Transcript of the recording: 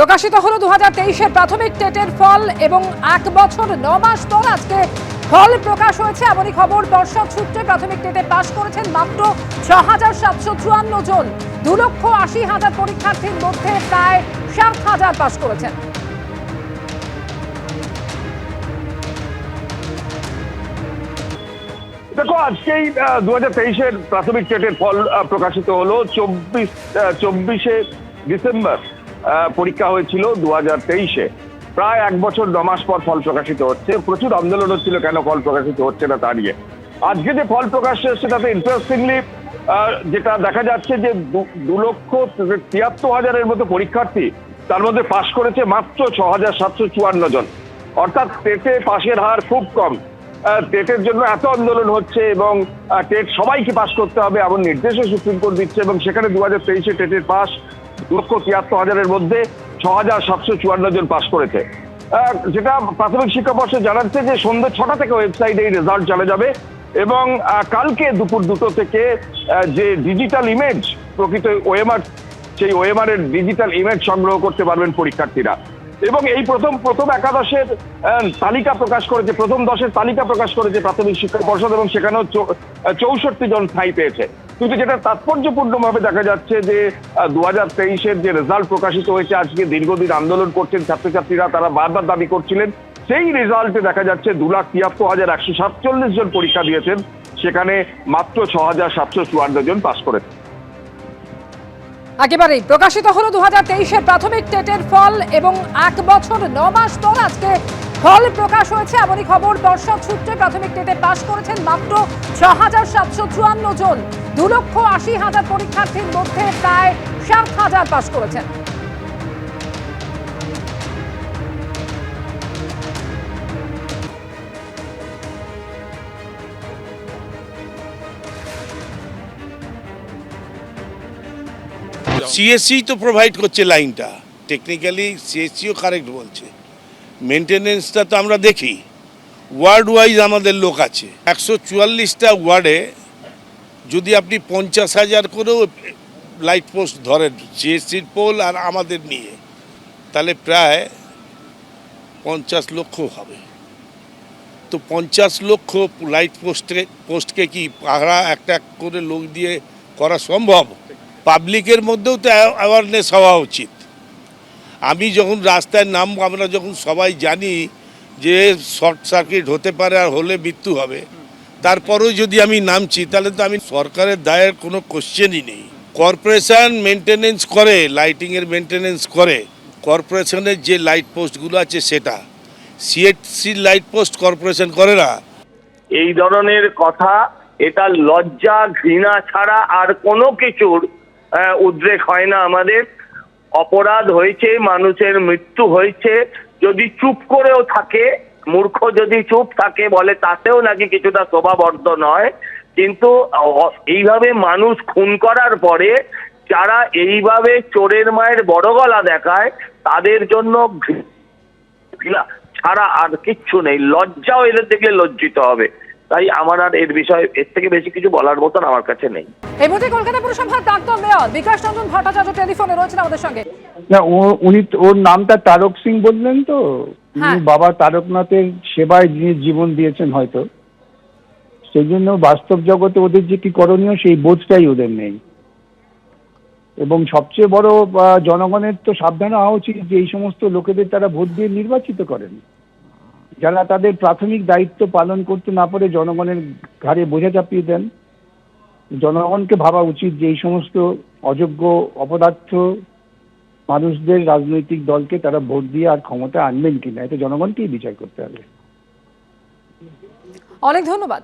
প্রকাশিত হলো দু হাজার প্রাথমিক টেটের ফল এবং এক বছর ন মাস পর আজকে ফল প্রকাশ হয়েছে। এমনই খবর, দর্শক সূত্রে প্রাথমিক টেটে পাশ করেছেন মাত্র ছ হাজার সাতশো চুয়ান্ন জন। দু লক্ষ আশি হাজার পরীক্ষার্থীর মধ্যে প্রায় সাত হাজার পাশ করেছেন। দেখো, আজকেই দু হাজার তেইশের প্রাথমিক টেটের ফল প্রকাশিত হলো। চব্বিশ চব্বিশে ডিসেম্বর। পরীক্ষা হয়েছিল দু হাজার তেইশে। প্রায় এক বছর ন মাস পর ফল প্রকাশিত হচ্ছে। প্রচুর আন্দোলন হচ্ছিল কেন ফল প্রকাশিত হচ্ছে না তা নিয়ে। আজকে যে ফল প্রকাশ সেটাতে ইন্টারেস্টিংলি যেটা দেখা যাচ্ছে যে দু- লক্ষ তিয়াত্তর হাজারের মতো পরীক্ষার্থী তার মধ্যে পাশ করেছে মাত্র ছ হাজার সাতশো চুয়ান্ন জন। অর্থাৎ টেটে পাশের হার খুব কম। টেটের জন্য এত আন্দোলন হচ্ছে এবং টেট সবাইকে পাশ করতে হবে এমন নির্দেশও সুপ্রিম কোর্ট দিচ্ছে এবং সেখানে দু হাজার তেইশে টেটের পাশ লক্ষ তিয়াত্তর হাজারের মধ্যে ছ হাজার সাতশো চুয়ান্ন জন পাশ করেছে। যেটা প্রাথমিক শিক্ষা পর্ষদ জানাচ্ছে যে সন্ধ্যে ছটা থেকে ওয়েবসাইটে এই রেজাল্ট চলে যাবে এবং কালকে দুপুর দুটো থেকে যে ডিজিটাল ইমেজ, প্রকৃত ওএমআর, সেই ওএমআর এর ডিজিটাল ইমেজ সংগ্রহ করতে পারবেন পরীক্ষার্থীরা। এবং এই প্রথম প্রথম একাদশের তালিকা প্রকাশ করেছে, প্রথম দশের তালিকা প্রকাশ করেছে প্রাথমিক শিক্ষা পর্ষদ এবং সেখানেও চৌষট্টি জন ঠাঁই পেয়েছে। কিন্তু যেটা তাৎপর্যপূর্ণভাবে দেখা যাচ্ছে যে দু হাজার তেইশের যে রেজাল্ট প্রকাশিত হয়েছে, আজকে দীর্ঘদিন আন্দোলন করছেন ছাত্রছাত্রীরা, তারা বারবার দাবি করছিলেন। সেই রেজাল্টে দেখা যাচ্ছে দু লাখ তিয়াত্তর হাজার একশো সাতচল্লিশ জন পরীক্ষা দিয়েছেন। সেখানে মাত্র ছ হাজার সাতশো চুয়ান্ন জন পাশ করেছে একেবারেই প্রকাশিত হলো দু হাজার তেইশের প্রাথমিক টেটের ফল এবং এক বছর ন মাস পর আজকে ফল প্রকাশ হয়েছে, এমনই খবর দর্শক সূত্রে। প্রাথমিক টেটে পাশ করেছেন মাত্র ছ হাজার সাতশো চুয়ান্ন জন। দু লক্ষ আশি হাজার পরীক্ষার্থীর মধ্যে প্রায় সাত হাজার পাশ করেছেন। সিএসসি তো প্রোভাইড করছে লাইনটা। টেকনিক্যালি সিএসসিও কারেক্ট বলছে। মেনটেনেন্সটা তো আমরা দেখি। ওয়ার্ড ওয়াইজ আমাদের লোক আছে। একশো চুয়াল্লিশটা ওয়ার্ডে যদি আপনি পঞ্চাশ হাজার করেও লাইট পোস্ট ধরেন সিএসসির পোল আর আমাদের নিয়ে, তাহলে প্রায় পঞ্চাশ লক্ষ হবে। তো পঞ্চাশ লক্ষ লাইট পোস্টে পোস্টকে কি পাহারা একটা এক করে লোক দিয়ে করা সম্ভব? পাবলিকের মধ্যেও তো অ্যাওয়ারনেস হওয়া উচিত। আমি যখন রাস্তায় নাম আমরা যখন সবাই জানি যে শর্ট সার্কিট হতে পারে আর হলে মৃত্যু হবে, তারপরেও যদি আমি নামছি, তাহলে তো আমি সরকারের দায়ের কোনো কোশ্চেনই নেই। কর্পোরেশন মেনটেনেন্স করে লাইটিংয়ের মেনটেনেন্স করে। কর্পোরেশনের যে লাইট পোস্টগুলো আছে সেটা। সিএসসি লাইট পোস্ট কর্পোরেশন করে না। এই ধরনের কথা, এটা লজ্জা, ঘৃণা ছাড়া আর কোনো কিছুর উদ্রেক হয় না আমাদের। অপরাধ হয়েছে, মানুষের মৃত্যু হয়েছে, যদি চুপ করেও থাকে, মূর্খ যদি চুপ থাকে বলে, তাতেও নাকি কিছুটা শোভাবর্ধন নয় কিন্তু এইভাবে মানুষ খুন করার পরে, যারা এইভাবে চোরের মায়ের বড় গলা দেখায়, তাদের জন্য ছাড়া আর কিচ্ছু নেই। লজ্জাও এদের দেখলে লজ্জিত হবে। তাই আমার আর এর বিষয়ে এর থেকে বেশি কিছু বলার মতন আমার কাছে নেই। এই মুহূর্তে কলকাতা পুরসভার প্রাক্তন মেয়র বিকাশ রঞ্জন ভট্টাচার্য টেলিফোনে রয়েছেন আমাদের সঙ্গে। না ও উনি ওর নামটা তারক সিং বললেন তো? হ্যাঁ। বাবা তারকনাথের সেবায় যিনি জীবন দিয়েছেন হয়তো। সেই জন্য বাস্তব জগতে ওদের যে কি করণীয় সেই বোধটাই ওদের নেই। এবং সবচেয়ে বড় জনগণের তো সাবধান হওয়া উচিত যে এই সমস্ত লোকেদের তারা ভোট দিয়ে নির্বাচিত করেন। যারা তাদের প্রাথমিক দায়িত্ব পালন করতে না পারে জনগণের ঘাড়ে বোঝা চাপিয়ে দেন। জনগণকে ভাবা উচিত যে এই সমস্ত অযোগ্য অপদার্থ মানুষদের রাজনৈতিক দলকে তারা ভোট দিয়ে আর ক্ষমতা আনবেন কিনা, এটা জনগণকেই বিচার করতে হবে। অনেক ধন্যবাদ।